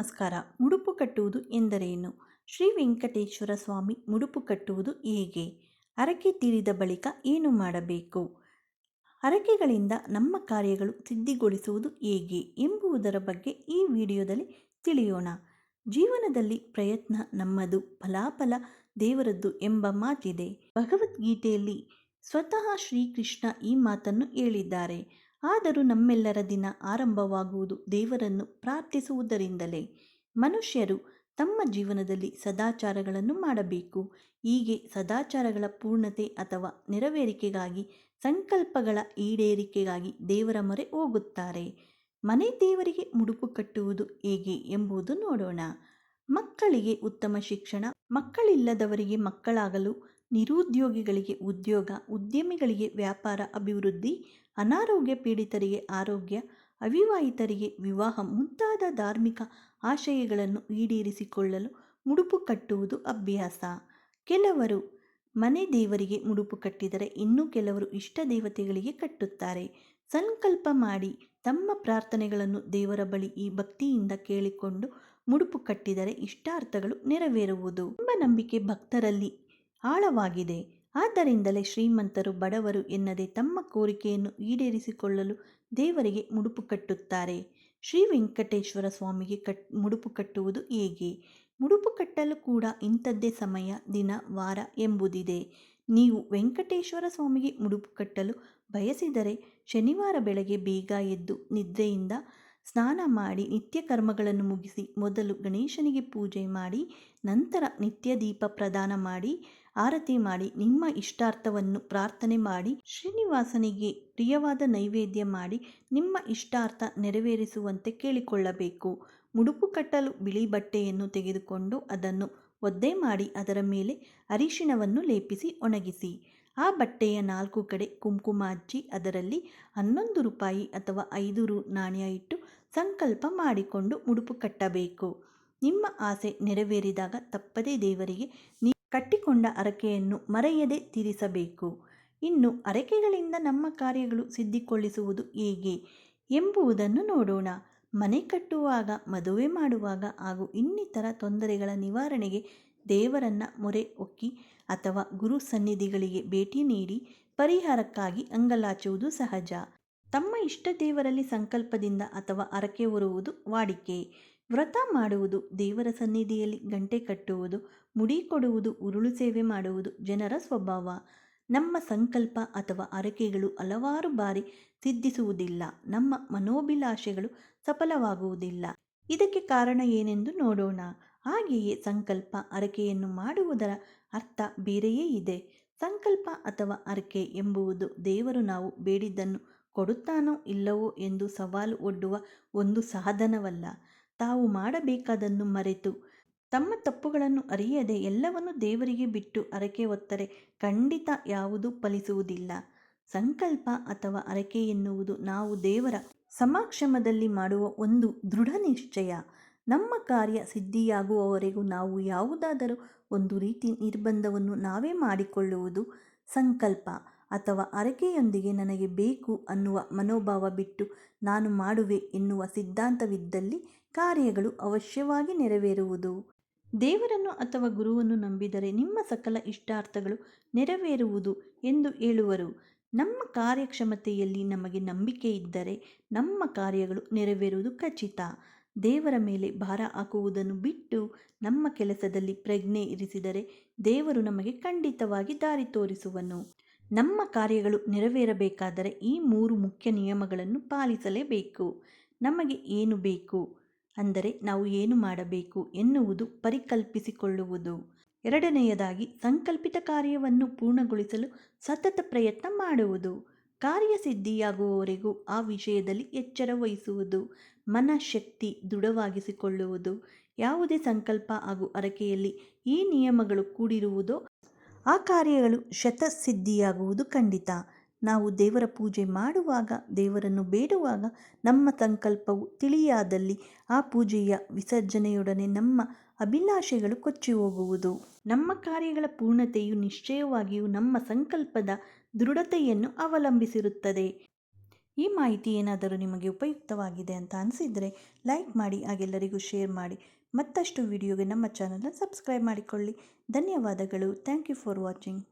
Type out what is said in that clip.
ನಮಸ್ಕಾರ. ಮುಡುಪು ಕಟ್ಟುವುದು ಎಂದರೇನು? ಶ್ರೀ ವೆಂಕಟೇಶ್ವರ ಸ್ವಾಮಿ ಮುಡುಪು ಕಟ್ಟುವುದು ಹೇಗೆ? ಹರಕೆ ತೀರಿದ ಬಳಿಕ ಏನು ಮಾಡಬೇಕು? ಹರಕೆಗಳಿಂದ ನಮ್ಮ ಕಾರ್ಯಗಳು ಸಿದ್ಧಿಗೊಳಿಸುವುದು ಹೇಗೆ ಎಂಬುದರ ಬಗ್ಗೆ ಈ ವಿಡಿಯೋದಲ್ಲಿ ತಿಳಿಯೋಣ. ಜೀವನದಲ್ಲಿ ಪ್ರಯತ್ನ ನಮ್ಮದು, ಫಲಾಫಲ ದೇವರದ್ದು ಎಂಬ ಮಾತಿದೆ. ಭಗವದ್ಗೀತೆಯಲ್ಲಿ ಸ್ವತಃ ಶ್ರೀಕೃಷ್ಣ ಈ ಮಾತನ್ನು ಹೇಳಿದ್ದಾರೆ. ಆದರೂ ನಮ್ಮೆಲ್ಲರ ದಿನ ಆರಂಭವಾಗುವುದು ದೇವರನ್ನು ಪ್ರಾರ್ಥಿಸುವುದರಿಂದಲೇ. ಮನುಷ್ಯರು ತಮ್ಮ ಜೀವನದಲ್ಲಿ ಸದಾಚಾರಗಳನ್ನು ಮಾಡಬೇಕು. ಹೀಗೆ ಸದಾಚಾರಗಳ ಪೂರ್ಣತೆ ಅಥವಾ ನೆರವೇರಿಕೆಗಾಗಿ, ಸಂಕಲ್ಪಗಳ ಈಡೇರಿಕೆಗಾಗಿ ದೇವರ ಮೊರೆ ಹೋಗುತ್ತಾರೆ. ಮನೆ ದೇವರಿಗೆ ಮುಡುಪು ಕಟ್ಟುವುದು ಹೇಗೆ ಎಂಬುದು ನೋಡೋಣ. ಮಕ್ಕಳಿಗೆ ಉತ್ತಮ ಶಿಕ್ಷಣ, ಮಕ್ಕಳಿಲ್ಲದವರಿಗೆ ಮಕ್ಕಳಾಗಲು ನಿರುದ್ಯೋಗಿಗಳಿಗೆ ಉದ್ಯೋಗ, ಉದ್ಯಮಿಗಳಿಗೆ ವ್ಯಾಪಾರ, ಅಭಿವೃದ್ಧಿ, ಅನಾರೋಗ್ಯ ಪೀಡಿತರಿಗೆ ಆರೋಗ್ಯ, ಅವಿವಾಹಿತರಿಗೆ ವಿವಾಹ ಮುಂತಾದ ಧಾರ್ಮಿಕ ಆಶಯಗಳನ್ನು ಈಡೇರಿಸಿಕೊಳ್ಳಲು ಮುಡುಪು ಕಟ್ಟುವುದು ಅಭ್ಯಾಸ. ಕೆಲವರು ಮನೆ ದೇವರಿಗೆ ಮುಡುಪು ಕಟ್ಟಿದರೆ ಇನ್ನು ಕೆಲವರು ಇಷ್ಟ ದೇವತೆಗಳಿಗೆ ಕಟ್ಟುತ್ತಾರೆ. ಸಂಕಲ್ಪ ಮಾಡಿ ತಮ್ಮ ಪ್ರಾರ್ಥನೆಗಳನ್ನು ದೇವರ ಬಳಿ ಈ ಭಕ್ತಿಯಿಂದ ಕೇಳಿಕೊಂಡು ಮುಡುಪು ಕಟ್ಟಿದರೆ ಇಷ್ಟಾರ್ಥಗಳು ನೆರವೇರುವುದು. ಎಂಬ ನಂಬಿಕೆ ಭಕ್ತರಲ್ಲಿ ಆಳವಾಗಿದೆ. ಆದ್ದರಿಂದಲೇ ಶ್ರೀಮಂತರು ಬಡವರು ಎನ್ನದೆ ತಮ್ಮ ಕೋರಿಕೆಯನ್ನು ಈಡೇರಿಸಿಕೊಳ್ಳಲು ದೇವರಿಗೆ ಮುಡುಪು ಕಟ್ಟುತ್ತಾರೆ. ಶ್ರೀ ವೆಂಕಟೇಶ್ವರ ಸ್ವಾಮಿಗೆ ಕಟ್, ಮುಡುಪು ಕಟ್ಟುವುದು ಹೇಗೆ? ಮುಡುಪು ಕಟ್ಟಲು ಕೂಡ ಇಂಥದ್ದೇ ಸಮಯ, ದಿನ, ವಾರ ಎಂಬುದಿದೆ. ನೀವು ವೆಂಕಟೇಶ್ವರ ಸ್ವಾಮಿಗೆ ಮುಡುಪು ಕಟ್ಟಲು ಬಯಸಿದರೆ ಶನಿವಾರ ಬೆಳಗ್ಗೆ ಬೇಗ ಎದ್ದು ನಿದ್ರೆಯಿಂದ ಸ್ನಾನ ಮಾಡಿ ನಿತ್ಯ ಕರ್ಮಗಳನ್ನು ಮುಗಿಸಿ ಮೊದಲು ಗಣೇಶನಿಗೆ ಪೂಜೆ ಮಾಡಿ, ನಂತರ ನಿತ್ಯ ದೀಪ ಪ್ರದಾನ ಮಾಡಿ ಆರತಿ ಮಾಡಿ, ನಿಮ್ಮ ಇಷ್ಟಾರ್ಥವನ್ನು ಪ್ರಾರ್ಥನೆ ಮಾಡಿ, ಶ್ರೀನಿವಾಸನಿಗೆ ಪ್ರಿಯವಾದ ನೈವೇದ್ಯ ಮಾಡಿ, ನಿಮ್ಮ ಇಷ್ಟಾರ್ಥ ನೆರವೇರಿಸುವಂತೆ ಕೇಳಿಕೊಳ್ಳಬೇಕು. ಮುಡುಪು ಕಟ್ಟಲು ಬಿಳಿ ಬಟ್ಟೆಯನ್ನು ತೆಗೆದುಕೊಂಡು ಅದನ್ನು ಒದ್ದೆ ಮಾಡಿ, ಅದರ ಮೇಲೆ ಅರಿಶಿಣವನ್ನು ಲೇಪಿಸಿ ಒಣಗಿಸಿ. ಆ ಬಟ್ಟೆಯ ನಾಲ್ಕು ಕಡೆ ಕುಂಕುಮ ಹಚ್ಚಿ, ಅದರಲ್ಲಿ ಹನ್ನೊಂದು ರೂಪಾಯಿ ಅಥವಾ ಐದು ರು ನಾಣ್ಯ ಇಟ್ಟು ಸಂಕಲ್ಪ ಮಾಡಿಕೊಂಡು ಮುಡುಪು ಕಟ್ಟಬೇಕು. ನಿಮ್ಮ ಆಸೆ ನೆರವೇರಿದಾಗ ತಪ್ಪದೇ ದೇವರಿಗೆ ನೀ ಕಟ್ಟಿಕೊಂಡ ಅರಕೆಯನ್ನು ಮರೆಯದೆ ತೀರಿಸಬೇಕು. ಇನ್ನು ಅರಕೆಗಳಿಂದ ನಮ್ಮ ಕಾರ್ಯಗಳು ಸಿದ್ಧಿಕೊಳ್ಳಿಸುವುದು ಹೇಗೆ ಎಂಬುದನ್ನು ನೋಡೋಣ. ಮನೆ ಕಟ್ಟುವಾಗ, ಮದುವೆ ಮಾಡುವಾಗ ಹಾಗೂ ಇನ್ನಿತರ ತೊಂದರೆಗಳ ನಿವಾರಣೆಗೆ ದೇವರನ್ನ ಮೊರೆ ಒಕ್ಕಿ ಅಥವಾ ಗುರು ಸನ್ನಿಧಿಗಳಿಗೆ ಭೇಟಿ ನೀಡಿ ಪರಿಹಾರಕ್ಕಾಗಿ ಅಂಗಲಾಚುವುದು ಸಹಜ. ತಮ್ಮ ಇಷ್ಟ ದೇವರಲ್ಲಿ ಸಂಕಲ್ಪದಿಂದ ಅಥವಾ ಅರಕೆ ಹೊರುವುದು ವಾಡಿಕೆ. ವ್ರತ ಮಾಡುವುದು, ದೇವರ ಸನ್ನಿಧಿಯಲ್ಲಿ ಗಂಟೆ ಕಟ್ಟುವುದು, ಮುಡಿ ಕೊಡುವುದು, ಉರುಳು ಸೇವೆ ಮಾಡುವುದು ಜನರ ಸ್ವಭಾವ. ನಮ್ಮ ಸಂಕಲ್ಪ ಅಥವಾ ಅರಕೆಗಳು ಹಲವಾರು ಬಾರಿ ಸಿದ್ಧಿಸುವುದಿಲ್ಲ. ನಮ್ಮ ಮನೋಭಿಲಾಷೆಗಳು ಸಫಲವಾಗುವುದಿಲ್ಲ. ಇದಕ್ಕೆ ಕಾರಣ ಏನೆಂದು ನೋಡೋಣ. ಹಾಗೆಯೇ ಸಂಕಲ್ಪ, ಅರಕೆಯನ್ನು ಮಾಡುವುದರ ಅರ್ಥ ಬೇರೆಯೇ ಇದೆ. ಸಂಕಲ್ಪ ಅಥವಾ ಹರಕೆ ಎಂಬುದು ದೇವರು ನಾವು ಬೇಡಿದ್ದನ್ನು ಕೊಡುತ್ತಾನೋ ಇಲ್ಲವೋ ಎಂದು ಸವಾಲು ಒಡ್ಡುವ ಒಂದು ಸಾಧನವಲ್ಲ. ತಾವು ಮಾಡಬೇಕಾದನ್ನು ಮರೆತು. ತಮ್ಮ ತಪ್ಪುಗಳನ್ನು ಅರಿಯದೆ ಎಲ್ಲವನ್ನು ದೇವರಿಗೆ ಬಿಟ್ಟು ಹರಕೆ ಒತ್ತರೆ ಖಂಡಿತ ಯಾವುದೂ ಫಲಿಸುವುದಿಲ್ಲ. ಸಂಕಲ್ಪ ಅಥವಾ ಅರಕೆ ಎನ್ನುವುದು ನಾವು ದೇವರ ಸಮಕ್ಷಮದಲ್ಲಿ ಮಾಡುವ ಒಂದು ದೃಢ ನಿಶ್ಚಯ. ನಮ್ಮ ಕಾರ್ಯ ಸಿದ್ಧಿಯಾಗುವವರೆಗೂ ನಾವು ಯಾವುದಾದರೂ ಒಂದು ರೀತಿ ನಿರ್ಬಂಧವನ್ನು ನಾವೇ ಮಾಡಿಕೊಳ್ಳುವುದು ಸಂಕಲ್ಪ. ಅಥವಾ ಅರಕೆಯೊಂದಿಗೆ ನನಗೆ ಬೇಕು ಅನ್ನುವ ಮನೋಭಾವ ಬಿಟ್ಟು ನಾನು ಮಾಡುವೆ ಎನ್ನುವ ಸಿದ್ಧಾಂತವಿದ್ದಲ್ಲಿ ಕಾರ್ಯಗಳು ಅವಶ್ಯವಾಗಿ ನೆರವೇರುವುದು. ದೇವರನ್ನು ಅಥವಾ ಗುರುವನ್ನು ನಂಬಿದರೆ ನಿಮ್ಮ ಸಕಲ ಇಷ್ಟಾರ್ಥಗಳು ನೆರವೇರುವುದು ಎಂದು ಹೇಳುವರು. ನಮ್ಮ ಕಾರ್ಯಕ್ಷಮತೆಯಲ್ಲಿ ನಮಗೆ ನಂಬಿಕೆ ಇದ್ದರೆ ನಮ್ಮ ಕಾರ್ಯಗಳು ನೆರವೇರುವುದು ಖಚಿತ. ದೇವರ ಮೇಲೆ ಭಾರ ಹಾಕುವುದನ್ನು ಬಿಟ್ಟು ನಮ್ಮ ಕೆಲಸದಲ್ಲಿ ಪ್ರಜ್ಞೆ ಇರಿಸಿದರೆ ದೇವರು ನಮಗೆ ಖಂಡಿತವಾಗಿ ದಾರಿ ತೋರಿಸುವನು. ನಮ್ಮ ಕಾರ್ಯಗಳು ನೆರವೇರಬೇಕಾದರೆ ಈ ಮೂರು ಮುಖ್ಯ ನಿಯಮಗಳನ್ನು ಪಾಲಿಸಲೇಬೇಕು. ನಮಗೆ ಏನು ಬೇಕು? ಅಂದರೆ ನಾವು ಏನು ಮಾಡಬೇಕು ಎನ್ನುವುದು ಪರಿಕಲ್ಪಿಸಿಕೊಳ್ಳುವುದು. ಎರಡನೆಯದಾಗಿ, ಸಂಕಲ್ಪಿತ ಕಾರ್ಯವನ್ನು ಪೂರ್ಣಗೊಳಿಸಲು ಸತತ ಪ್ರಯತ್ನ ಮಾಡುವುದು. ಕಾರ್ಯ ಸಿದ್ಧಿಯಾಗುವವರೆಗೂ ಆ ವಿಷಯದಲ್ಲಿ ಎಚ್ಚರ ವಹಿಸುವುದು. ಮನಃಶಕ್ತಿ ದೃಢವಾಗಿಸಿಕೊಳ್ಳುವುದು. ಯಾವುದೇ ಸಂಕಲ್ಪ ಹಾಗೂ ಅರಕೆಯಲ್ಲಿ ಈ ನಿಯಮಗಳು ಕೂಡಿರುವುದೋ ಆ ಕಾರ್ಯಗಳು ಶತಸಿದ್ಧಿಯಾಗುವುದು ಖಂಡಿತ. ನಾವು ದೇವರ ಪೂಜೆ ಮಾಡುವಾಗ, ದೇವರನ್ನು ಬೇಡುವಾಗ ನಮ್ಮ ಸಂಕಲ್ಪವು ತಿಳಿಯಾದಲ್ಲಿ ಆ ಪೂಜೆಯ ವಿಸರ್ಜನೆಯೊಡನೆ ನಮ್ಮ ಅಭಿಲಾಷೆಗಳು ಕೊಚ್ಚಿ ಹೋಗುವುದು. ನಮ್ಮ ಕಾರ್ಯಗಳ ಪೂರ್ಣತೆಯು ನಿಶ್ಚಯವಾಗಿಯೂ ನಮ್ಮ ಸಂಕಲ್ಪದ ದೃಢತೆಯನ್ನು ಅವಲಂಬಿಸಿರುತ್ತದೆ. ಈ ಮಾಹಿತಿ ಏನಾದರೂ ನಿಮಗೆ ಉಪಯುಕ್ತವಾಗಿದೆ ಅಂತ ಅನಿಸಿದರೆ ಲೈಕ್ ಮಾಡಿ ಹಾಗೆಲ್ಲರಿಗೂ ಶೇರ್ ಮಾಡಿ. ಮತ್ತಷ್ಟು ವಿಡಿಯೋಗೆ ನಮ್ಮ ಚಾನಲ್ನ ಸಬ್ಸ್ಕ್ರೈಬ್ ಮಾಡಿಕೊಳ್ಳಿ. ಧನ್ಯವಾದಗಳು. Thank you for watching.